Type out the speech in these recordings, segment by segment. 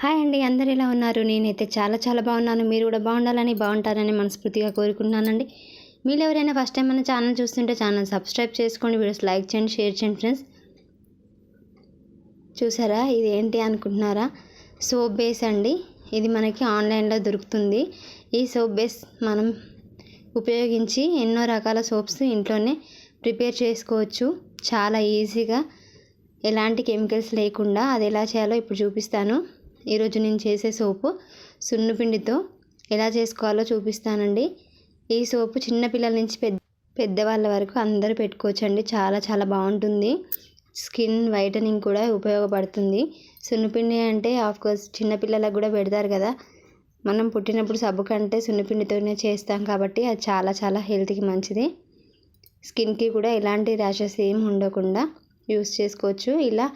Hi అండి అందరు ఎలా ఉన్నారు? నేనైతే చాలా చాలా బాగున్నాను. మీరు కూడా బాగుండాలని బాగుంటారని మనస్ఫూర్తిగా కోరుకుంటున్నానండి. మీరు ఎవరైనా ఫస్ట్ టైం మన ఛానల్ చూస్తుంటే ఛానల్ సబ్స్క్రైబ్ చేసుకోండి వీడియోస్ లైక్ చేయండి షేర్ చేయండి ఫ్రెండ్స్ చూసారా? ఇది ఏంటి అనుకుంటున్నారా? సోప్ బేస్ అండి. ఇది మనకి ఆన్లైన్లో దొరుకుతుంది. ఈ సోప్ బేస్ మనం ఉపయోగించి ఎన్నో రకాల సోప్స్ ఇంట్లోనే ప్రిపేర్ చేసుకోవచ్చు. చాలా ఈజీగా ఎలాంటి కెమికల్స్ లేకుండా అది ఎలా చేయాలో ఇప్పుడు చూపిస్తాను. ఈరోజు నేను చేసే సోపు సున్నుపిండితో ఎలా చేసుకోవాలో చూపిస్తానండి. ఈ సోపు చిన్నపిల్లల నుంచి పెద్ద పెద్దవాళ్ళ వరకు అందరూ పెట్టుకోవచ్చండి. చాలా చాలా బాగుంటుంది. స్కిన్ వైటనింగ్ కూడా ఉపయోగపడుతుంది. సున్నుపిండి అంటే ఆఫ్కోర్స్ చిన్నపిల్లలకు కూడా పెడతారు కదా. మనం పుట్టినప్పుడు సబ్బు కంటే సున్నిపిండితోనే చేస్తాం కాబట్టి అది చాలా చాలా హెల్త్కి మంచిది. స్కిన్కి కూడా ఎలాంటి ర్యాషెస్ ఏం ఉండకుండా యూస్ చేసుకోవచ్చు. ఇలా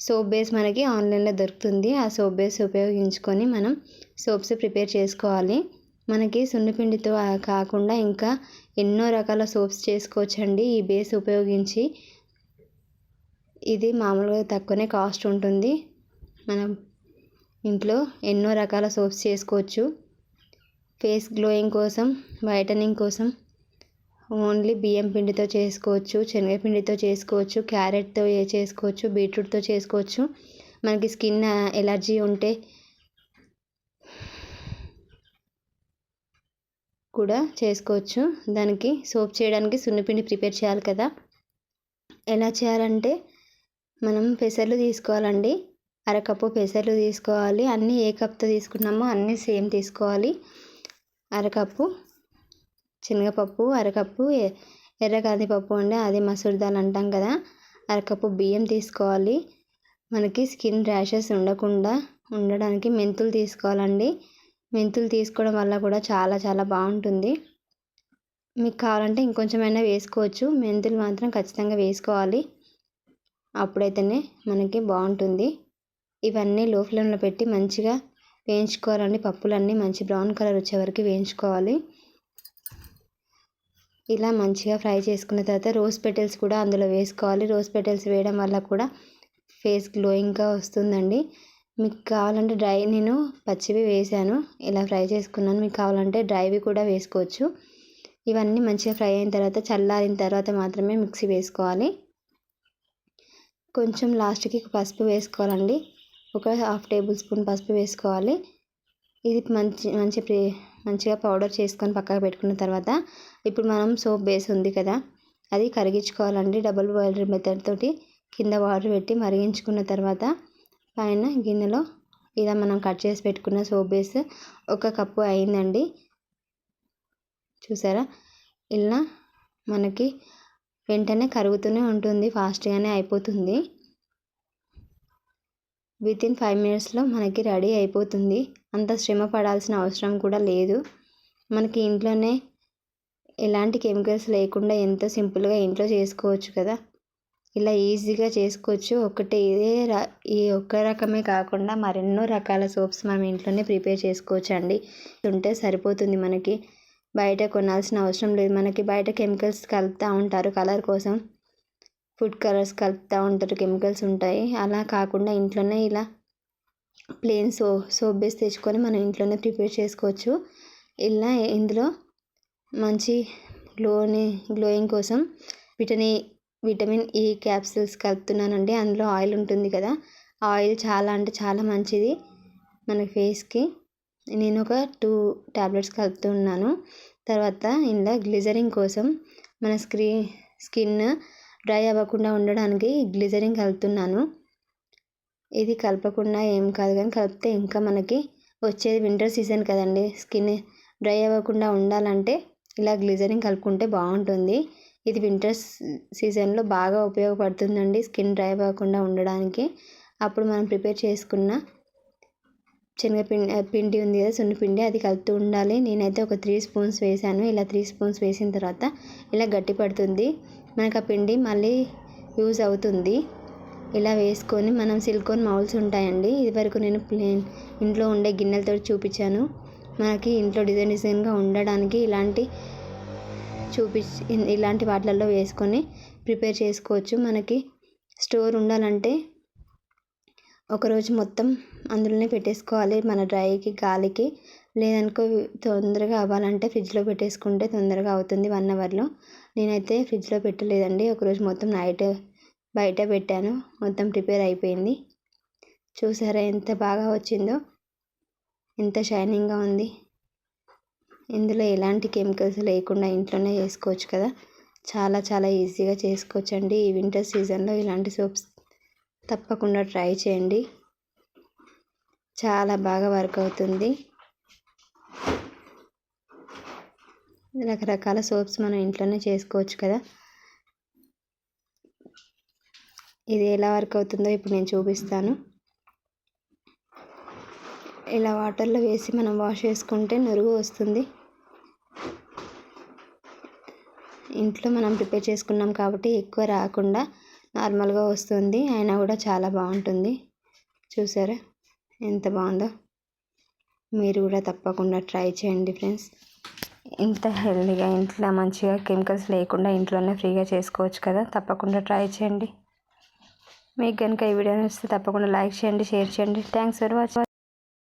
సోప్ బేస్ మనకి ఆన్లైన్లో దొరుకుతుంది. ఆ సోప్ బేస్ ఉపయోగించుకొని మనం సోప్స్ ప్రిపేర్ చేసుకోవాలి. మనకి సున్నిపిండితో కాకుండా ఇంకా ఎన్నో రకాల సోప్స్ చేసుకోవచ్చండి. ఈ బేస్ ఉపయోగించి ఇది మామూలుగా తక్కువనే కాస్ట్ ఉంటుంది. మనం ఇంట్లో ఎన్నో రకాల సోప్స్ చేసుకోవచ్చు. ఫేస్ గ్లోయింగ్ కోసం వైటనింగ్ కోసం ఓన్లీ బియ్యం పిండితో చేసుకోవచ్చు శనగపిండితో చేసుకోవచ్చు క్యారెట్తో చేసుకోవచ్చు బీట్రూట్తో చేసుకోవచ్చు. మనకి స్కిన్ ఎలర్జీ ఉంటే కూడా చేసుకోవచ్చు. దానికి సోప్ చేయడానికి సున్నిపిండి ప్రిపేర్ చేయాలి కదా. ఎలా చేయాలంటే మనం పెసర్లు తీసుకోవాలండి. అరకప్పు పెసర్లు తీసుకోవాలి. అన్నీ ఏ కప్తో తీసుకున్నామో అన్నీ సేమ్ తీసుకోవాలి. అరకప్పు శనగపప్పు అరకప్పు ఎర్ర కందిపప్పు అండి. అది మసూర్ దాల్ అంటాం కదా. అరకప్పు బియ్యం తీసుకోవాలి. మనకి స్కిన్ ర్యాషెస్ ఉండకుండా ఉండడానికి మెంతులు తీసుకోవాలండి. మెంతులు తీసుకోవడం వల్ల కూడా చాలా చాలా బాగుంటుంది. మీకు కావాలంటే ఇంకొంచెమైనా వేసుకోవచ్చు. మెంతులు మాత్రం ఖచ్చితంగా వేసుకోవాలి. అప్పుడైతేనే మనకి బాగుంటుంది. ఇవన్నీ లో ఫ్లేమ్లో పెట్టి మంచిగా వేయించుకోవాలండి. పప్పులన్నీ మంచి బ్రౌన్ కలర్ వచ్చే వరకు వేయించుకోవాలి. ఇలా మంచిగా ఫ్రై చేసుకున్న తర్వాత రోజ్ పెటల్స్ కూడా అందులో వేసుకోవాలి. రోజ్ పెటల్స్ వేయడం వల్ల కూడా ఫేస్ గ్లోయింగ్గా వస్తుందండి. మీకు కావాలంటే డ్రై నేను పచ్చివి వేసాను. ఇలా ఫ్రై చేసుకున్నాను. మీకు కావాలంటే డ్రైవి కూడా వేసుకోవచ్చు. ఇవన్నీ మంచిగా ఫ్రై అయిన తర్వాత చల్లారిన తర్వాత మాత్రమే మిక్సీ వేసుకోవాలి. కొంచెం లాస్ట్కి పసుపు వేసుకోవాలండి. ఒక హాఫ్ టేబుల్ స్పూన్ పసుపు వేసుకోవాలి. ఇది మంచి మంచి మంచిగా పౌడర్ చేసుకొని పక్కకు పెట్టుకున్న తర్వాత ఇప్పుడు మనం సోప్ బేస్ ఉంది కదా అది కరిగించుకోవాలండి. డబుల్ బాయిలర్ మెథడ్ తోటి కింద వాటర్ పెట్టి మరిగించుకున్న తర్వాత పైన గిన్నెలో ఇలా మనం కట్ చేసి పెట్టుకున్న సోప్ బేస్ ఒక కప్పు అయిందండి. చూసారా? ఇలా మనకి వెంటనే కరుగుతూనే ఉంటుంది ఫాస్ట్గానే అయిపోతుంది. విత్ ఇన్ ఫైవ్ మినిట్స్లో మనకి రెడీ అయిపోతుంది. అంత శ్రమ పడాల్సిన అవసరం కూడా లేదు. మనకి ఇంట్లోనే ఎలాంటి కెమికల్స్ లేకుండా ఎంతో సింపుల్గా ఇంట్లో చేసుకోవచ్చు కదా? ఇలా ఈజీగా చేసుకోవచ్చు. ఒకటే ఇదే ఈ ఒక్క రకమే కాకుండా మరెన్నో రకాల సోప్స్ మనం ఇంట్లోనే ప్రిపేర్ చేసుకోవచ్చు అండి ఉంటే సరిపోతుంది మనకి. బయట కొనాల్సిన అవసరం లేదు. మనకి బయట కెమికల్స్ కలుపుతూ ఉంటారు కలర్ కోసం. ఫుడ్ కలర్స్ కలుపుతూ ఉంటారు కెమికల్స్ ఉంటాయి. అలా కాకుండా ఇంట్లోనే ఇలా ప్లెయిన్ సో సోప్ బేస్ తెచ్చుకొని మనం ఇంట్లోనే ప్రిపేర్ చేసుకోవచ్చు. ఇలా ఇందులో మంచి గ్లోని గ్లోయింగ్ కోసం విటమిన్ విటమిన్ ఈ క్యాప్సిల్స్ కలుపుతున్నానండి. అందులో ఆయిల్ ఉంటుంది కదా ఆయిల్ చాలా అంటే చాలా మంచిది మన ఫేస్కి. నేను ఒక టూ ట్యాబ్లెట్స్ కలుపుతున్నాను తర్వాత ఇందులో గ్లిజరింగ్ కోసం మన స్క్రీ స్కిన్ డ్రై అవ్వకుండా ఉండడానికి గ్లిజరిన్ కలుపుతున్నాను. ఇది కలపకుండా ఏం కాదు కానీ కలిపితే ఇంకా మనకి వచ్చేది వింటర్ సీజన్ కదండి. స్కిన్ డ్రై అవ్వకుండా ఉండాలంటే ఇలా గ్లిజరిన్ కలుపుకుంటే బాగుంటుంది. ఇది వింటర్ సీజన్లో బాగా ఉపయోగపడుతుందండి స్కిన్ డ్రై అవ్వకుండా ఉండడానికి. అప్పుడు మనం ప్రిపేర్ చేసుకున్న శనగపిండి పిండి ఉంది కదా సున్నపిండి అది కలుపుతూ ఉండాలి. నేనైతే ఒక త్రీ స్పూన్స్ వేసాను. ఇలా త్రీ స్పూన్స్ వేసిన తర్వాత ఇలా గట్టి పడుతుంది మనకు ఆ పిండి మళ్ళీ యూజ్ అవుతుంది. ఇలా వేసుకొని మనం సిలికాన్ మౌల్స్ ఉంటాయండి. ఇదివరకు నేను ప్లేన్ ఇంట్లో ఉండే గిన్నెలతో చూపించాను. మనకి ఇంట్లో డిజైన్ డిజైన్గా ఉండడానికి ఇలాంటి చూపి ఇలాంటి వాటిలలో వేసుకొని ప్రిపేర్ చేసుకోవచ్చు. మనకి స్టోర్ ఉండాలంటే ఒకరోజు మొత్తం అందులోనే పెట్టేసుకోవాలి. మన డ్రైకి గాలికి లేదనుకో తొందరగా అవ్వాలంటే ఫ్రిడ్జ్లో పెట్టేసుకుంటే తొందరగా అవుతుంది వన్ అవర్లో. నేనైతే ఫ్రిడ్జ్లో పెట్టలేదండి. ఒకరోజు మొత్తం నైట్ బయట పెట్టాను. మొత్తం ప్రిపేర్ అయిపోయింది. చూసారా ఎంత బాగా వచ్చిందో. ఎంత షైనింగ్గా ఉంది. ఇందులో ఎలాంటి కెమికల్స్ లేకుండా ఇంట్లోనే చేసుకోవచ్చు కదా. చాలా చాలా ఈజీగా చేసుకోవచ్చండి. ఈ వింటర్ సీజన్లో ఇలాంటి సోప్స్ తప్పకుండా ట్రై చేయండి. చాలా బాగా వర్క్ అవుతుంది. రకరకాల సోప్స్ మనం ఇంట్లోనే చేసుకోవచ్చు కదా. ఇది ఎలా వర్క్ అవుతుందో ఇప్పుడు నేను చూపిస్తాను. ఇలా వాటర్లో వేసి మనం వాష్ చేసుకుంటే నురుగు వస్తుంది. ఇంట్లో మనం ప్రిపేర్ చేసుకున్నాం కాబట్టి ఎక్కువ రాకుండా నార్మల్గా వస్తుంది. అయినా కూడా చాలా బాగుంటుంది. చూసారా? ఎంత బాగుందో? మీరు కూడా తప్పకుండా ట్రై చేయండి ఫ్రెండ్స్. ఇంత హెల్దీగా ఇంట్లో మంచిగా కెమికల్స్ లేకుండా ఇంట్లోనే ఫ్రీగా చేసుకోవచ్చు కదా. తప్పకుండా ట్రై చేయండి. మీకు కనుక ఈ వీడియో నచ్చితే తప్పకుండా లైక్ చేయండి షేర్ చేయండి. Thanks for watching.